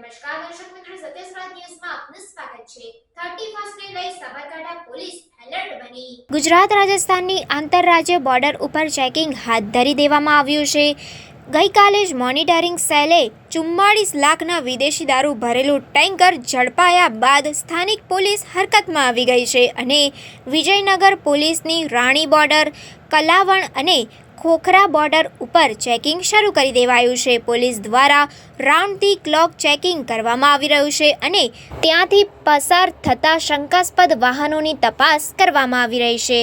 નમસ્કાર, દર્શક મિત્રો સત્યસ ન્યૂઝમાં આપનું સ્વાગત છે. 31 ને લઈ સાબરકાંઠા પોલીસ એલર્ટ બની. ગુજરાત, રાજસ્થાનની આંતરરાજ્ય બોર્ડર ઉપર ચેકિંગ હાથ ધરી દેવામાં આવ્યું છે. ગઈકાલે જ મોનિટરિંગ સેલે ચુમ્માળીસ લાખના વિદેશી દારૂ ભરેલું ટેન્કર ઝડપાયા બાદ સ્થાનિક પોલીસ હરકતમાં આવી ગઈ છે અને વિજયનગર પોલીસની રાણી બોર્ડર, કલાવણ અને ખોખરા બોર્ડર ઉપર ચેકિંગ શરૂ કરી દેવાયું છે. પોલીસ દ્વારા રાઉન્ડ ધી ક્લોક ચેકિંગ કરવામાં આવી રહ્યું છે અને ત્યાંથી પસાર થતા શંકાસ્પદ વાહનોની તપાસ કરવામાં આવી રહી છે.